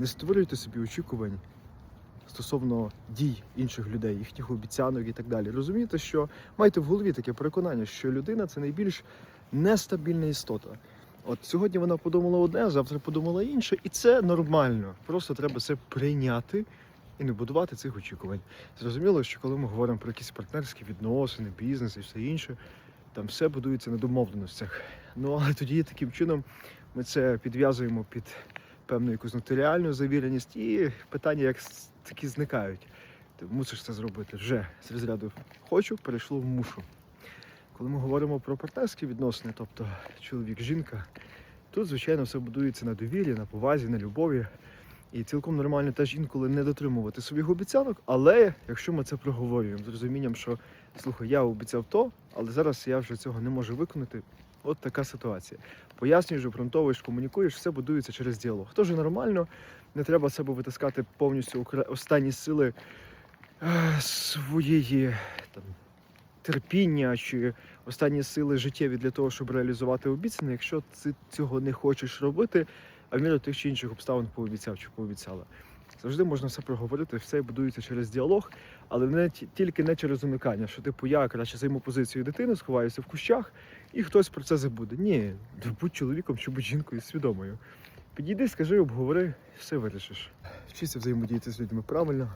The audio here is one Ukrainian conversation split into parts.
Не створюйте собі очікувань стосовно дій інших людей, їхніх обіцянок і так далі. Розумієте, що майте в голові таке переконання, що людина це найбільш нестабільна істота. От сьогодні вона подумала одне, завтра подумала інше, і це нормально. Просто треба це прийняти і не будувати цих очікувань. Зрозуміло, що коли ми говоримо про якісь партнерські відносини, бізнес і все інше, там все будується на домовленостях. Ну але тоді таким чином ми це підв'язуємо під певну якусь нотаріальну завіреність, і питання як такі зникають. Ти мусиш це зробити вже з розряду хочу, перейшло в мушу. Коли ми говоримо про партнерські відносини, тобто чоловік-жінка, тут, звичайно, все будується на довірі, на повазі, на любові. І цілком нормально теж інколи не дотримувати своїх обіцянок, але якщо ми це проговорюємо з розумінням, що слухай, я обіцяв то, але зараз я вже цього не можу виконати. От така ситуація. Пояснюєш, обґрунтовуєш, комунікуєш, все будується через діалог. Тож нормально, не треба себе витискати повністю останні сили е, своєї там, терпіння чи останні сили життєві для того, щоб реалізувати обіцяне, якщо ти цього не хочеш робити, а в міру тих чи інших обставин пообіцяв чи пообіцяла. Завжди можна все проговорити, все будується через діалог, але не ті- тільки не через уникання, що типу я краще займу позицію дитини, сховаюся в кущах, і хтось про це забуде. Ні, будь чоловіком чи будь жінкою свідомою. Підійди, скажи, обговори, все вирішиш. Вчіться взаємодіяти з людьми правильно,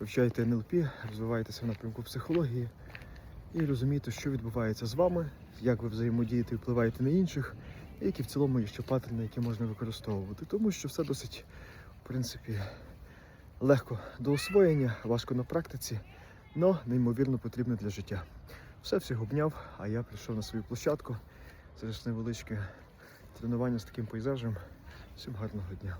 вивчайте НЛП, розвивайтеся в напрямку психології і розумійте, що відбувається з вами, як ви взаємодієте і впливаєте на інших, і які в цілому є ще паттерни, які можна використовувати. Тому що все досить, в принципі, легко до освоєння, важко на практиці, але неймовірно потрібно для життя. Все всіх обняв, а я прийшов на свою площадку. Це ж невеличке тренування з таким пейзажем. Всім гарного дня.